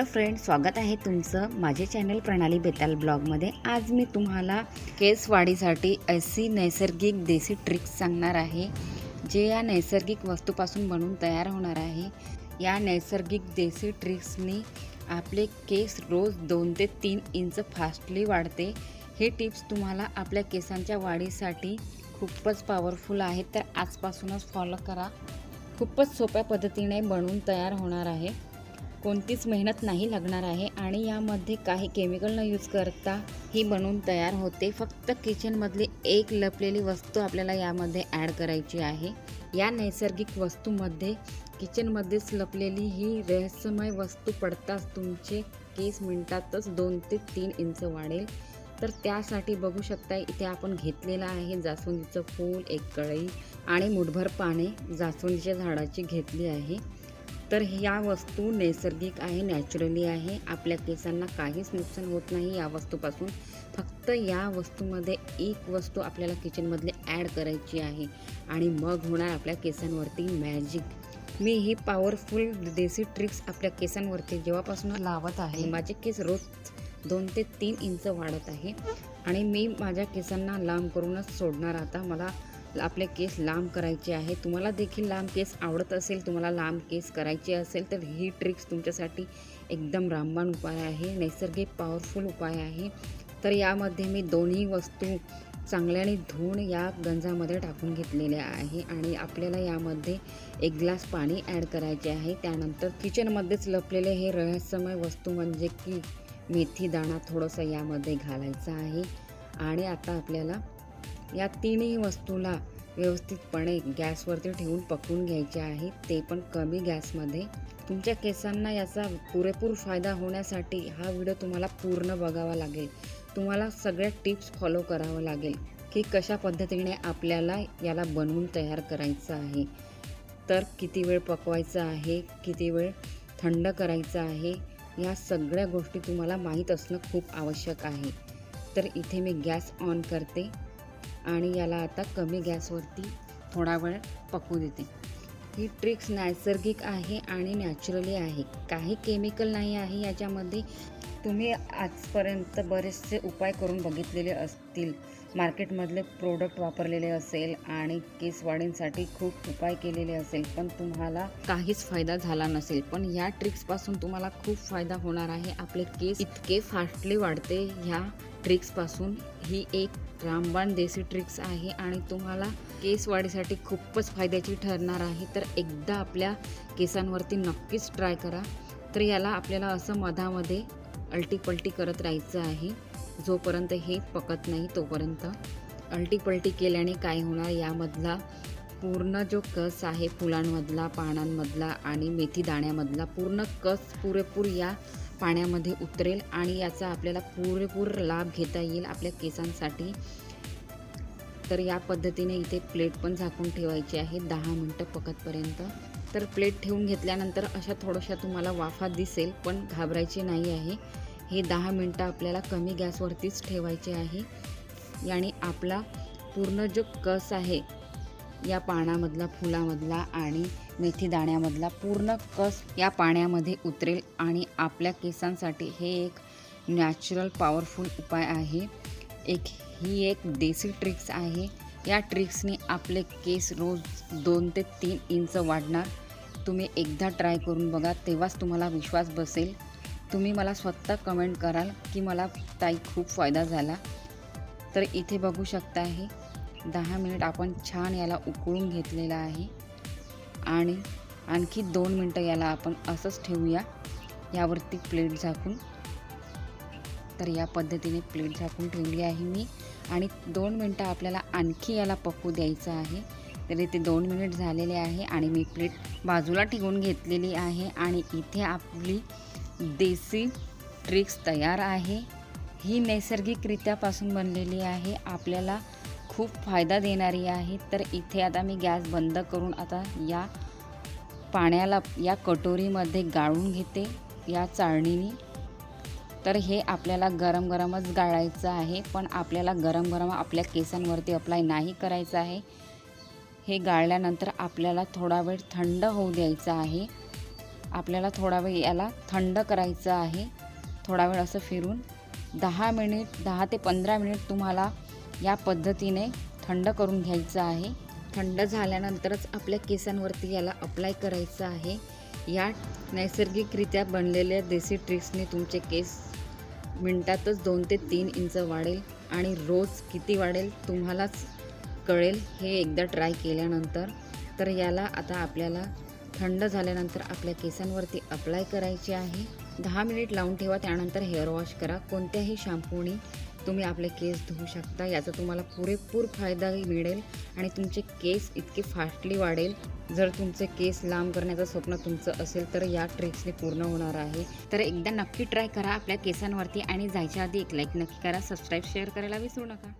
Hello friend स्वागत आहे तुमचं माझे चॅनल प्रणाली बेताल ब्लॉगमध्ये आज मी तुम्हाला केस वाढीसाठी अशी नैसर्गिक देसी ट्रिक्स सांगणार आहे जे या नैसर्गिक वस्तूपासून बनवून तयार होणार आहे. या नैसर्गिक देसी ट्रिक्सनी आपले केस रोज दोन ते तीन इंच फास्टली वाढते. हे टिप्स तुम्हाला आपल्या केसांच्या वाढीसाठी खूपच पॉवरफुल आहेत. तर आजपासूनच फॉलो करा. खूपच सोप्या पद्धतीने बनवून तयार होणार आहे. कोणतीच मेहनत नाही लागणार आहे आणि यामध्ये काही केमिकल न यूज करता ही बनवून तयार होते. फक्त किचनमधली एक लपलेली वस्तू आपल्याला यामध्ये ॲड करायची आहे. या नैसर्गिक वस्तूमध्ये किचनमध्येच लपलेली ही रहस्यमय वस्तू पडताच तुमचे केस मिनटातच दोन ते तीन इंच वाढेल. तर त्यासाठी बघू शकता इथे आपण घेतलेलं आहे जास्वंदीचं फूल एक कळई आणि मुठभर पाने. जास्वंदीच्या झाडाची घेतली आहे. तर ह्या वस्तू नैसर्गिक आहे नॅचरली आहे. आपल्या केसांना काहीच नुकसान होत नाही या वस्तूपासून. फक्त या वस्तूमध्ये एक वस्तू आपल्याला किचनमधली ॲड करायची आहे. आणि मग होणार आपल्या केसांवरती मॅजिक मी ही पॉवरफुल देसी ट्रिक्स आपल्या केसांवरती जेव्हापासून लावत आहे माझे केस रोज दोन ते तीन इंच वाढत आहे. आणि मी माझ्या केसांना लांब करूनच सोडणार आता. मला आपले केस लांब करायचे आहे तुम्हाला देखील लांब केस आवडत असेल तुम्हाला लांब केस करायचे असेल तर ही ट्रिक्स तुमच्यासाठी एकदम रामबाण उपाय आहे. नैसर्गिक पॉवरफुल उपाय आहे. तर यामध्ये मी दोन्ही वस्तू चांगल्याने धुवून या गंजामध्ये टाकून घेतलेल्या आहे आणि आपल्याला यामध्ये एक ग्लास पाणी ॲड करायचे आहे. त्यानंतर किचनमध्येच लपलेले हे रहस्यमय वस्तू म्हणजे की मेथी दाणा थोडंसं यामध्ये घालायचा आहे. आणि आता आपल्याला या तीनही वस्तूला व्यवस्थितपणे गॅसवरती ठेवून पकवून घ्यायचे आहे. ते पण कमी गॅसमध्ये. तुमच्या केसांना याचा पुरेपूर फायदा होण्यासाठी हा व्हिडिओ तुम्हाला पूर्ण बघावा लागेल. तुम्हाला सगळ्या टिप्स फॉलो करावं लागेल की कशा पद्धतीने आपल्याला याला बनवून तयार करायचं आहे. तर किती वेळ पकवायचं आहे किती वेळ थंड करायचं आहे या सगळ्या गोष्टी तुम्हाला माहीत असणं खूप आवश्यक आहे. तर इथे मी गॅस ऑन करते. आणि याला आता कमी गॅसवरती थोडा वेळ पकवू देते. ही ट्रिक्स नैसर्गिक आहे आणि नॅचरली आहे. काही केमिकल नाही आहे याच्यामध्ये. तुम्ही आजपर्यंत बरेचसे उपाय करून बघितलेले असतील. मार्केटमधले प्रोडक्ट वापरलेले असेल आणि केस वाढींसाठी खूप उपाय केलेले असेल पण तुम्हाला काहीच फायदा झाला नसेल. पण या ट्रिक्सपासून तुम्हाला खूप फायदा होणार आहे. आपले केस इतके फास्टली वाढते ह्या ट्रिक्सपासून ही एक रामबाण देसी ट्रिक्स आहे आणि तुम्हाला केस वाढीसाठी खूपच फायद्याची ठरणार आहे. तर एकदा आपल्या केसांवरती नक्कीच ट्राय करा. तर याला आपल्याला असं मधामध्ये अल्टीपल्टी करत राहायचं आहे. जोपर्यंत हे पकत नाही तोपर्यंत अल्टीपल्टी केल्याने काय होणार? यामधला पूर्ण जो कस आहे फुलांमधला पानांमधला आणि मेथी दाण्यामधला पूर्ण कस पुरेपूर या पाण्यामध्ये उतरेल आणि याचा आपल्याला पुरेपूर लाभ घेता येईल आपल्या केसांसाठी. तर या पद्धतीने इथे प्लेट पण झाकून ठेवायची आहे दहा मिनटं पकतपर्यंत. तर प्लेट ठेवून घेतल्यानंतर अशा थोड्याशा तुम्हाला वाफा दिसेल पण घाबरायची नाही आहे. हे दहा मिनटं आपल्याला कमी गॅसवरतीच ठेवायचे आहे. याने आपला पूर्ण जो कस आहे या पानामधला फुलामधला आणि मेथी दाण्यामधला पूर्ण कस या पाण्यामध्ये उतरेल आणि आपल्या केसांसाठी हे एक नॅचरल पॉवरफुल उपाय आहे. एक ही एक देसी ट्रिक्स आहे. या ट्रिक्सने आपले केस रोज दोन ते तीन इंच वाढणार. तुम्ही एकदा ट्राय करून बघा तेव्हाच तुम्हाला विश्वास बसेल. तुम्ही मला स्वतः कमेंट कराल की मला ताई खूप फायदा झाला. तर इथे बघू शकता आहे दहा मिनिट आपण छान याला उकळून घेतलेला आहे. आणि आणखी दोन मिनटं याला आपण असंच ठेवूया. यावरती प्लेट झाकून. तर या पद्धतीने प्लेट झाकून ठेवली आहे मी. आणि दोन मिनटं आपल्याला आणखी याला पकू द्यायचं आहे. तर इथे दोन मिनिट झालेले आहे आणि मी प्लेट बाजूला ठेवून घेतलेली आहे. आणि इथे आपली देसी ट्रिक्स तयार आहे. ही नैसर्गिकरित्यापासून बनलेली आहे. आपल्याला खूप फायदा देणारी आहे. तर इथे आता मी गॅस बंद करून आता या पाण्याला या कटोरीमध्ये गाळून घेते या चाळणीने. तर हे आपल्याला गरम गरमच गाळायचं आहे पण आपल्याला गरम गरम आपल्या केसांवरती अप्लाय नाही करायचं आहे. हे गाळल्यानंतर आपल्याला थोडा वेळ थंड होऊ द्यायचं आहे. आपल्याला थोडा वेळ याला थंड करायचं आहे. थोडा वेळ असं फिरून दहा मिनिट दहा ते पंधरा मिनिट तुम्हाला या पद्धतीने थंड करून घ्यायचं आहे. थंड झाल्यानंतरच आपल्या केसांवरती याला अप्लाय करायचं आहे. या नैसर्गिकरित्या बनलेल्या देसी ट्रिक्सने तुमचे केस मिनटातच दोन ते तीन इंच वाढेल आणि रोज किती वाढेल तुम्हालाच कळेल हे एकदा ट्राय केल्यानंतर. तर याला आता आपल्याला थंड झाल्यानंतर आपल्या केसांवरती अप्लाय करायचे आहे. दहा मिनिट लावून ठेवा त्यानंतर हेअर वॉश करा. कोणत्याही शॅम्पूनी तुम्ही आपले केस धुवू शकता याचा तुम्हाला पुरेपूर फायदा मिळेल आणि तुमचे केस इतके फास्टली वाढेल. जर तुमचे केस लांब करण्याचं स्वप्न तुमचं असेल तर या ट्रिक्सने पूर्ण होणार आहे. तर एकदा नक्की ट्राय करा आपल्या केसांवरती आणि जायच्या आधी एक लाईक नक्की करा सबस्क्राईब शेअर करायला विसरू नका.